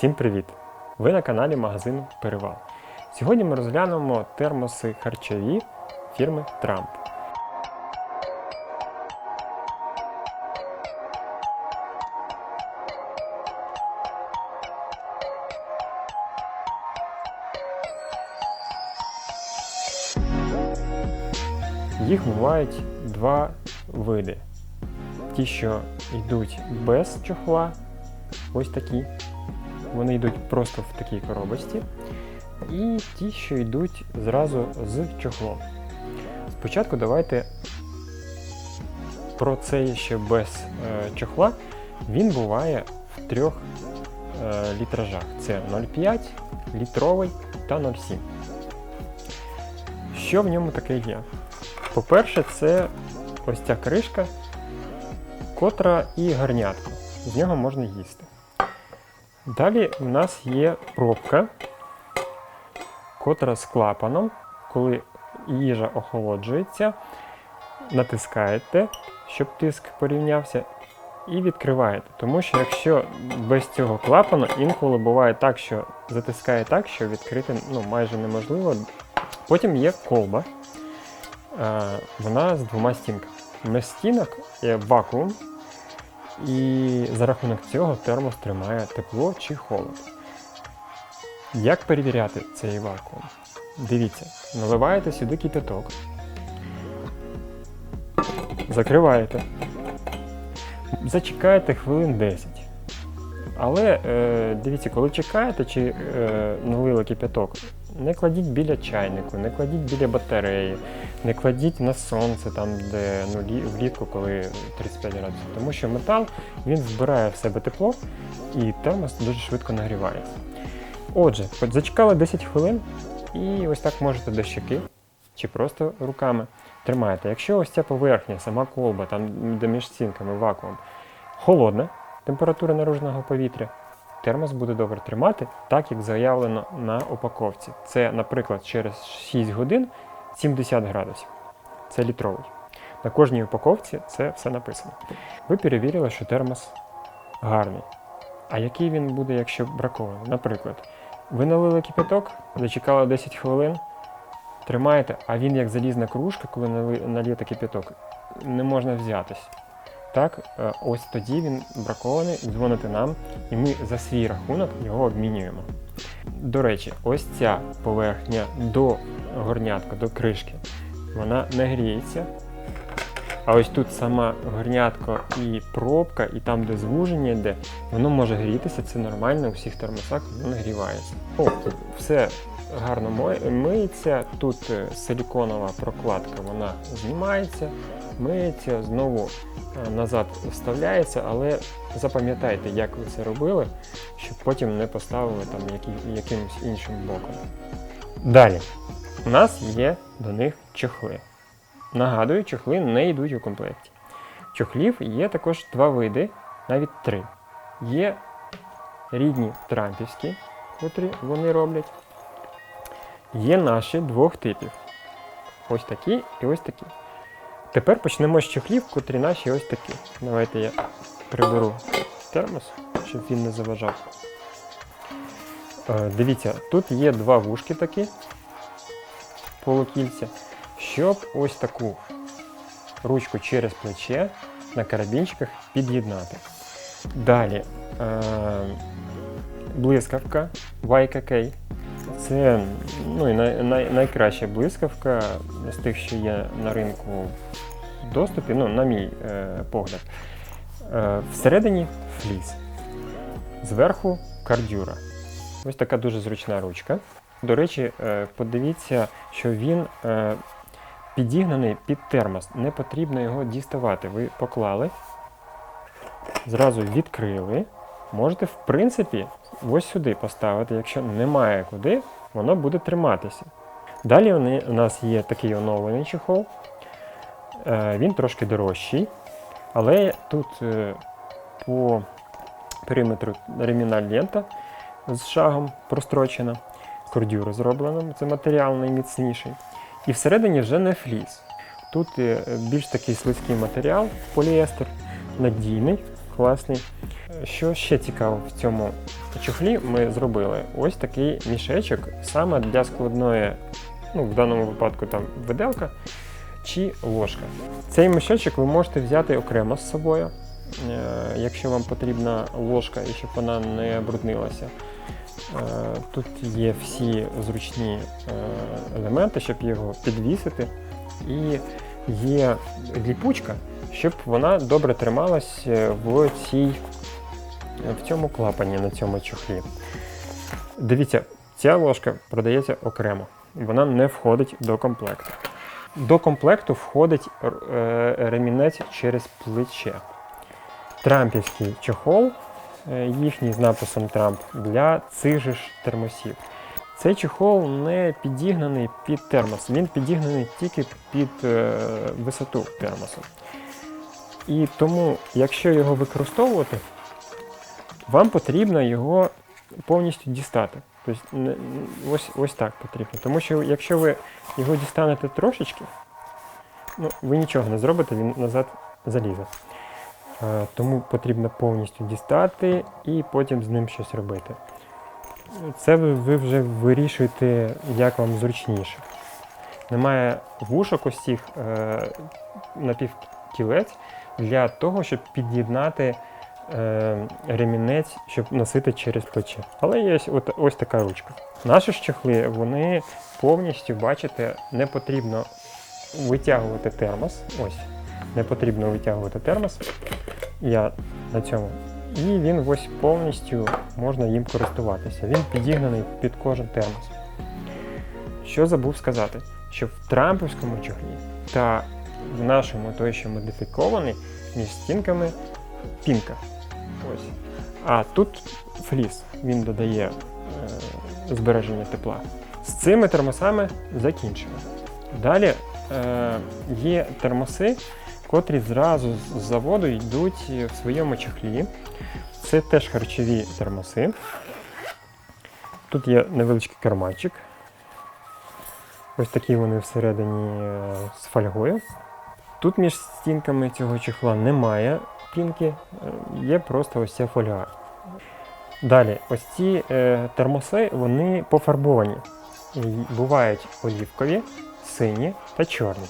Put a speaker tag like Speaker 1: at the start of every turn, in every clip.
Speaker 1: Всім привіт! Ви на каналі магазину Перевал. Сьогодні ми розглянемо термоси харчові фірми Трамп. Їх бувають два види. Ті, що йдуть без чохла, ось такі. Вони йдуть просто в такій коробочці. І ті, що йдуть зразу з чохлом. Спочатку давайте про цей ще без е, чохла. Він буває в трьох е, літражах: це 0,5, літровий та 0,7. Що в ньому таке є? По-перше, це ось ця кришка, котра і гарнятко. З нього можна їсти. Далі у нас є пробка, котра з клапаном, коли їжа охолоджується, натискаєте, щоб тиск порівнявся, і відкриваєте. Тому що якщо без цього клапану, інколи буває так, що затискає так, що відкрити ну, майже неможливо. Потім є колба. Е, Вона з двома стінками. На стінах є вакуум, і за рахунок цього термос тримає тепло чи холод. Як перевіряти цей вакуум? Дивіться, наливаєте сюди кипяток, закриваєте, зачекаєте хвилин 10. Але е, дивіться, коли чекаєте чи е, налили кипяток, не кладіть біля чайнику, не кладіть біля батареї, не кладіть на сонце, там, де ну, влітку, коли 35 градусів. Тому що метал він збирає в себе тепло і термос дуже швидко нагрівається. Отже, зачекали 10 хвилин і ось так можете до щеки чи просто руками тримаєте. Якщо ось ця поверхня, сама колба, там де між стінками вакуум, холодна, температура наружного повітря, термос буде добре тримати, так як заявлено на упаковці. Це, наприклад, через 6 годин 70 градусів. Це літровий. На кожній упаковці це все написано. Ви перевірили, що термос гарний. А який він буде, якщо бракований? Наприклад, ви налили кипяток, зачекали 10 хвилин, тримаєте, а він як залізна кружка, коли налієте кипяток, не можна взятись. Так, е, ось тоді він бракований, дзвоните нам, і ми за свій рахунок його обмінюємо. До речі, ось ця поверхня до горнятка, до кришки, вона не гріється. А ось тут сама горнятко і пробка, і там, де звуження йде, воно може грітися, це нормально, у всіх термосах воно нагрівається. О, все гарно миється. Тут е, силіконова прокладка вона знімається, миється, знову е, назад вставляється, але запам'ятайте, як ви це робили, щоб потім не поставили там які, якимось іншим боком. Далі, у нас є до них чохли. Нагадую, чохли не йдуть у комплекті. Чохлів є також два види, навіть три. Є рідні трампівські, котрі вони роблять. Є наші двох типів. Ось такі і ось такі. Тепер почнемо з чохлів, котрі наші ось такі. Давайте я приберу термос, щоб він не заважав. Е, Дивіться, тут є два вушки такі полукільця, щоб ось таку ручку через плече на карабінчиках під'єднати. Далі е, блискавка YKK. Це ну, і най, най, найкраща блискавка з тих, що є на ринку доступі, ну, на мій е, погляд. Е, всередині фліс. Зверху кардюра. Ось така дуже зручна ручка. До речі, е, подивіться, що він е, підігнаний під термос. Не потрібно його діставати. Ви поклали, зразу відкрили. Можете, в принципі, ось сюди поставити. Якщо немає куди, воно буде триматися. Далі у нас є такий оновлений чехол. Е, Він трошки дорожчий, але тут е, по периметру ремінна лента з шагом прострочена кордюра зроблена, це матеріал найміцніший. І всередині вже не фліс. Тут е, більш такий слизький матеріал, поліестер, надійний, класний. Що ще цікаво в цьому чохлі, ми зробили ось такий мішечок саме для складної, ну в даному випадку там виделка чи ложка. Цей мішечок ви можете взяти окремо з собою, е, якщо вам потрібна ложка і щоб вона не бруднилася. Е, Тут є всі зручні е, елементи, щоб його підвісити. І є ліпучка, щоб вона добре трималась е, в, цій, в цьому клапані на цьому чохлі. Дивіться, ця ложка продається окремо, вона не входить до комплекту. До комплекту входить е, ремінець через плече. Трампівський чохол, е, їхній з написом Трамп для цих же ж термосів. Цей чохол не підігнаний під термос, він підігнаний тільки під е, висоту термосу. І тому, якщо його використовувати, вам потрібно його повністю дістати. Тобто, ось, ось так потрібно. Тому що якщо ви його дістанете трошечки, ну, ви нічого не зробите, він назад залізе. Тому потрібно повністю дістати і потім з ним щось робити. Це ви, вже вирішуєте, як вам зручніше. Немає вушок ось цих е, напівкілець для того, щоб під'єднати е, ремінець, щоб носити через плече. Але є ось, ось така ручка. Наші ж вони повністю, бачите, не потрібно витягувати термос. Ось, не потрібно витягувати термос. Я на цьому. І він ось повністю можна їм користуватися. Він підігнаний під кожен термос. Що забув сказати, що в трампівському чохлі та в нашому той, що модифікований, між стінками пінка. Ось. А тут фліс, він додає е, збереження тепла. З цими термосами закінчено. Далі е, є термоси, котрі зразу з заводу йдуть в своєму чохлі. Це теж харчові термоси. Тут є невеличкий карманчик. Ось такі вони всередині е, з фольгою. Тут між стінками цього чохла немає пінки, е, є просто ось ця фольга. Далі, ось ці е, термоси вони пофарбовані. Бувають олівкові, сині та чорні.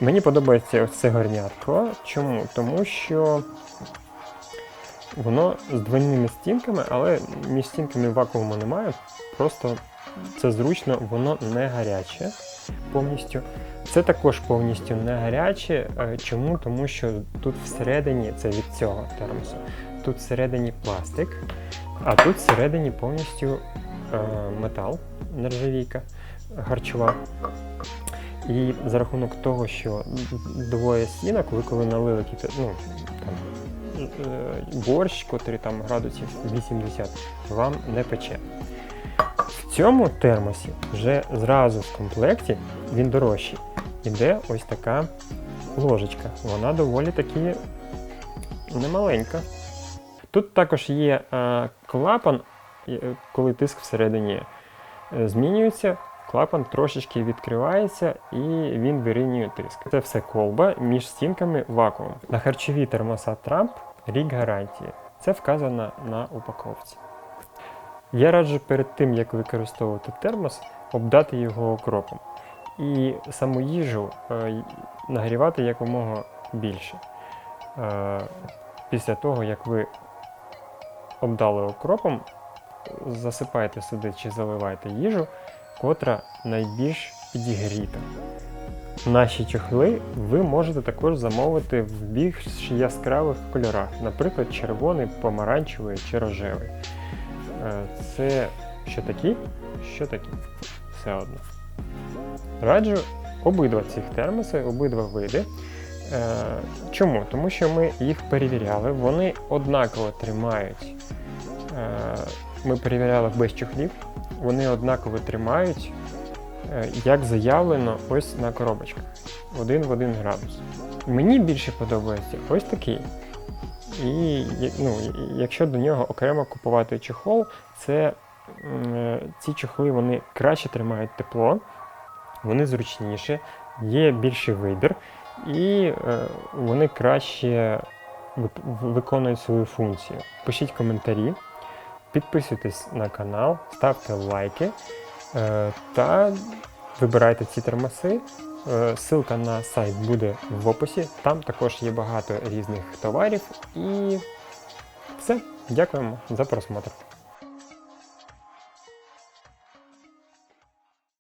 Speaker 1: Мені подобається ось це горнятко. Чому? Тому що воно з двойними стінками, але між стінками вакууму немає. Просто це зручно, воно не гаряче повністю. Це також повністю не гаряче. Е, Чому? Тому що тут всередині, це від цього термосу, тут всередині пластик, а тут всередині повністю е, метал, нержавійка харчова. І за рахунок того, що двоє стінок, ви коли налили ну, там, е, борщ, котрий там градусів 80, вам не пече. В цьому термосі вже зразу в комплекті він дорожчий. Іде ось така ложечка. Вона доволі таки немаленька. Тут також є е, клапан, е, коли тиск всередині е, змінюється, клапан трошечки відкривається і він вирівнює тиск. Це все колба між стінками вакуум. На харчові термоса Трамп рік гарантії. Це вказано на упаковці. Я раджу перед тим, як використовувати термос, обдати його окропом. І саму їжу е, нагрівати якомога більше. Е, після того, як ви обдали окропом, засипайте сюди чи заливайте їжу, котра найбільш підігріта. Наші чохли ви можете також замовити в більш яскравих кольорах, наприклад, червоний, помаранчевий чи рожевий. Е, Це що такі, що такі. Все одно. Раджу обидва цих термоси, обидва види. Е, Чому? Тому що ми їх перевіряли, вони однаково тримають. Е, Ми перевіряли без чохлів, вони однаково тримають, е, як заявлено ось на коробочках. Один в один градус. Мені більше подобається ось такий. І ну, якщо до нього окремо купувати чехол, це ці чохли вони краще тримають тепло, вони зручніші, є більший вибір, і е, вони краще виконують свою функцію. Пишіть коментарі, підписуйтесь на канал, ставте лайки е, та вибирайте ці термоси. Е, Ссылка на сайт буде в описі. Там також є багато різних товарів. І все. Дякуємо за просмотр.